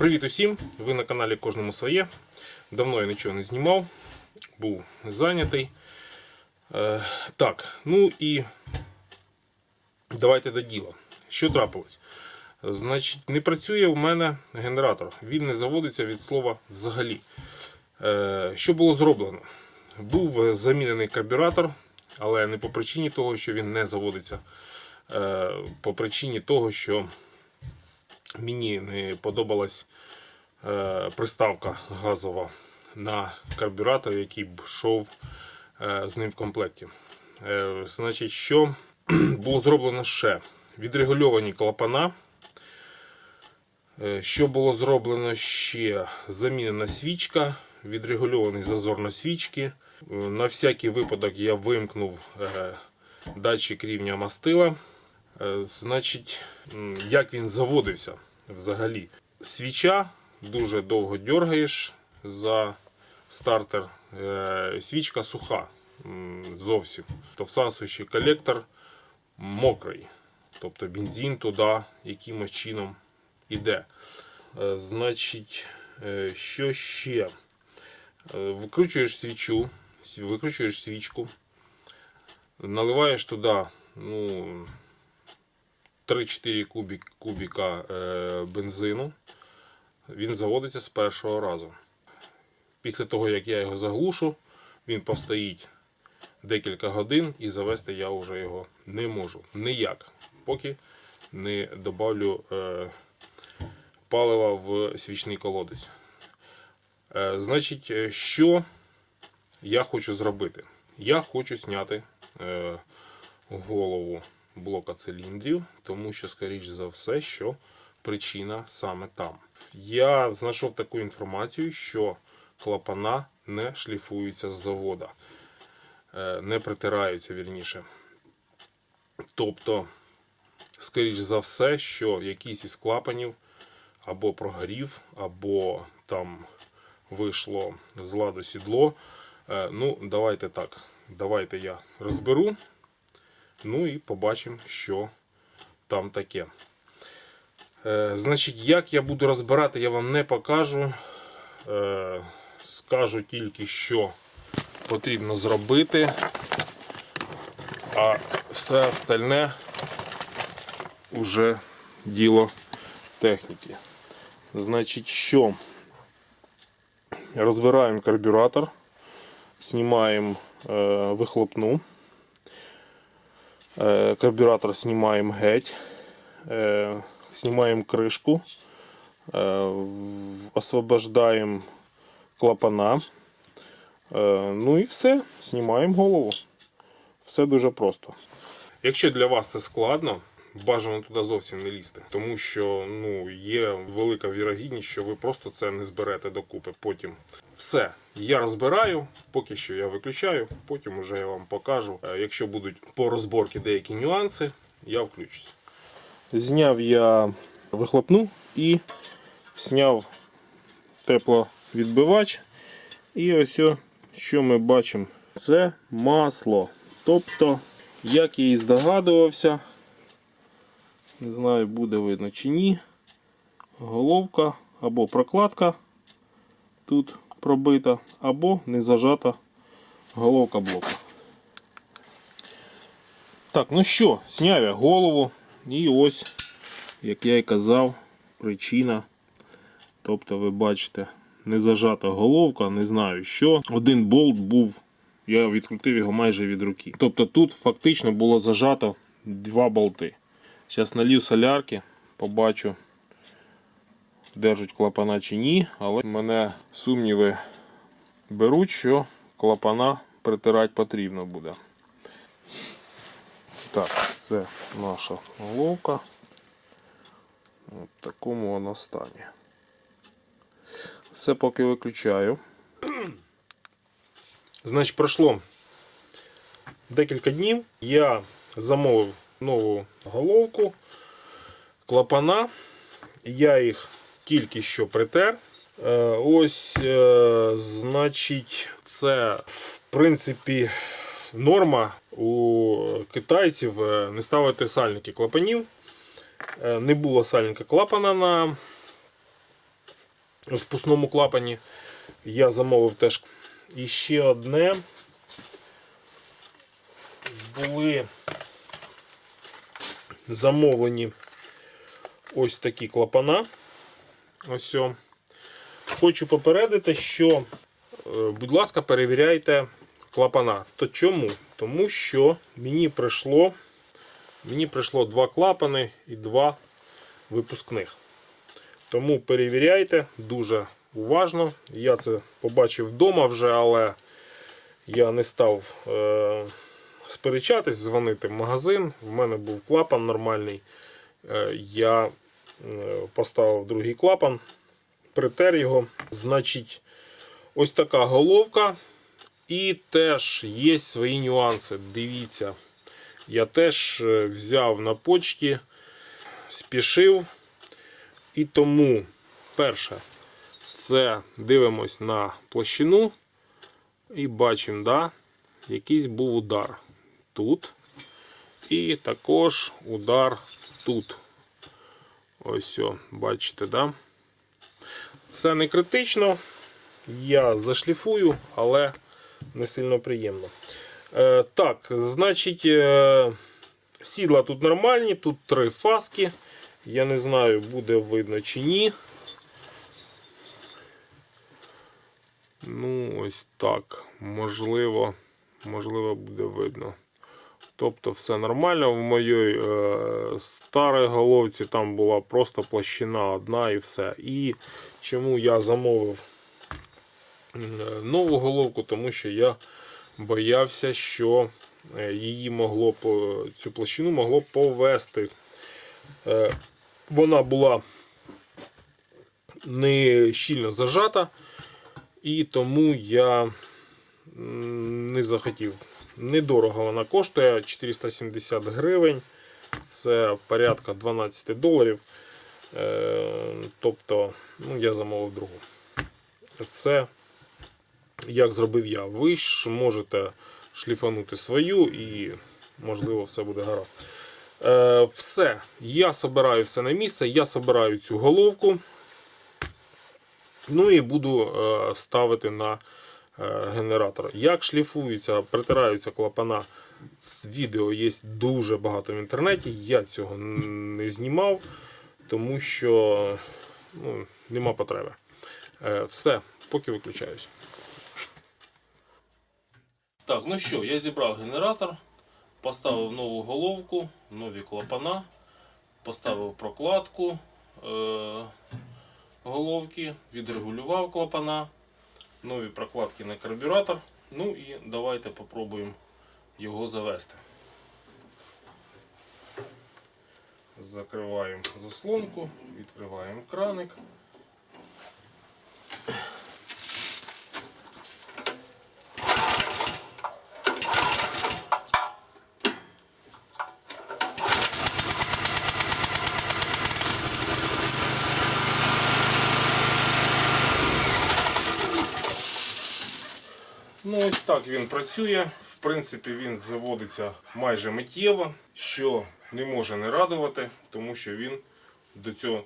Привіт усім! Ви на каналі Кожному своє. Давно я нічого не знімав, був зайнятий. Е, так, ну і давайте до діла. Що трапилось? Значить, не працює у мене генератор. Він не заводиться від слова взагалі. Е, що було зроблено? Був замінений карбюратор, але не по причині того, що він не заводиться. Е, по причині того, що мені не подобалась е, приставка газова на карбюратор, який б йшов е, з ним в комплекті. Е, значить, що було зроблено ще? Відрегульовані клапана. Е, Що було зроблено ще? Замінена свічка, відрегульований зазор на свічки. Е, На всякий випадок я вимкнув е, датчик рівня мастила. Е, Значить, як він заводився взагалі? Свіча дуже довго дергаєш за стартер. Е, Свічка суха зовсім. То всасуючий колектор мокрий. Тобто бензин туди якимось чином іде. Е, Значить, що ще? Викручуєш свічу, викручуєш свічку, наливаєш туди ну, 3-4 кубік, кубіка е, бензину. Він заводиться з першого разу. Після того, як я його заглушу, він постоїть декілька годин і завести я вже його не можу. Ніяк. Поки не добавлю е, палива в свічний колодець. Е, значить, е, що я хочу зробити? Я хочу зняти е, голову блока циліндрів, тому що, скоріш за все, що причина саме там. Я знайшов таку інформацію, що клапана не шліфуються з завода, е, не притираються вірніше. Тобто, скоріш за все, що якийсь із клапанів або прогорів, або там вийшло з ладу сідло. Е, Ну, давайте так. Давайте я розберу. Ну і побачимо, що там таке. Е, значить, як я буду розбирати, я вам не покажу. Е, скажу тільки, що потрібно зробити, а все остальне вже діло техніки. Значить, що? Розбираємо карбюратор, знімаємо е, вихлопну. Е, карбюратор знімаємо геть, е, знімаємо кришку, е, освобождаємо клапана. Ну і все, знімаємо голову. Все дуже просто. Якщо для вас це складно, бажано туди зовсім не лізти, тому що ну, є велика вірогідність, що ви просто це не зберете докупи потім. Все, я розбираю, поки що я виключаю, потім уже я вам покажу. Е, Якщо будуть по розборці деякі нюанси, я включусь. Зняв я вихлопну і зняв тепловідбивач. І ось, що ми бачимо, це масло. Тобто, як я і здогадувався, не знаю, буде видно чи ні. Головка або прокладка тут пробита, або не зажата головка блоку. Так, ну що, зняв я голову. І ось, як я і казав, причина. Тобто, ви бачите, не зажата головка, не знаю що. Один болт був, я відкрутив його майже від руки. Тобто тут фактично було зажато два болти. Зараз налів солярки, побачу, держать клапана чи ні, але мене сумніви беруть, що клапана притирати потрібно буде. Так, це наша головка. В такому вона стані. Все поки виключаю. Значить, пройшло декілька днів. Я замовив нову головку, клапана. Я їх тільки що притер. Е, Ось, е, значить, це в принципі норма у китайців е, не ставити сальники клапанів. Не було сальника клапана на впускному клапані я замовив теж. І ще одне. Були замовлені ось такі клапана. Ось. о. Хочу попередити, що, е, будь ласка, перевіряйте клапана. То чому? Тому що мені прийшло, мені прийшло два клапани і два випускних. Тому перевіряйте дуже уважно. Я це побачив вдома вже, але я не став е, сперечатись, дзвонити в магазин. В мене був клапан нормальний. Е, я е, поставив другий клапан, притер його. Значить, ось така головка. І теж є свої нюанси. Дивіться, я теж е, взяв на почті, спішив. І тому, перше, це дивимось на площину і бачимо, да, якийсь був удар тут. І також удар тут. Ось, о, бачите, да? Це не критично. Я зашліфую, але не сильно приємно. Е, так, значить, е, сідла тут нормальні, тут три фаски. Я не знаю, буде видно чи ні. Ну, ось так. Можливо, можливо, буде видно. Тобто все нормально. В моїй е, старій головці там була просто площина одна і все. І чому я замовив е, нову головку, тому що я боявся, що е, її могло цю площину могло повести. Е, вона була не щільно зажата, і тому я не захотів. Недорого вона коштує 470 гривень. Це порядка 12 доларів. Е, Тобто, ну, я замовив другу. Це як зробив я. Ви ж можете шліфанути свою і, можливо, все буде гаразд. Е, все. Я собираю все на місце, я собираю цю головку. Ну і буду е, ставити на генератор. Як шліфуються, притираються клапана. з Відео є дуже багато в інтернеті. Я цього не знімав, тому що ну, нема потреби. Е, все, поки виключаюсь. Так, ну що, я зібрав генератор, поставив нову головку, нові клапана, поставив прокладку е- головки, відрегулював клапана, нові прокладки на карбюратор. Ну і давайте попробуємо його завести. Закриваємо заслонку, відкриваємо краник. Ну, ось так він працює. В принципі, він заводиться майже миттєво, що не може не радувати, тому що він до цього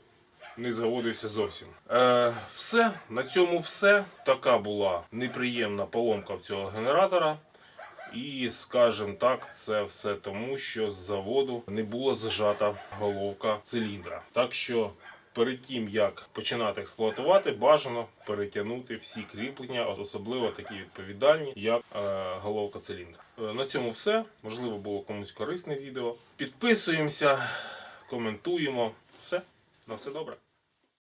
не заводився зовсім. Е, все, на цьому все. Така була неприємна поломка в цього генератора. І, скажімо так, це все тому, що з заводу не була зажата головка циліндра. Так що перед тим як починати експлуатувати, бажано перетягнути всі кріплення, особливо такі відповідальні, як е, головка циліндра. Е, на цьому все. Можливо, було комусь корисне відео. Підписуємося, коментуємо. Все, на все добре.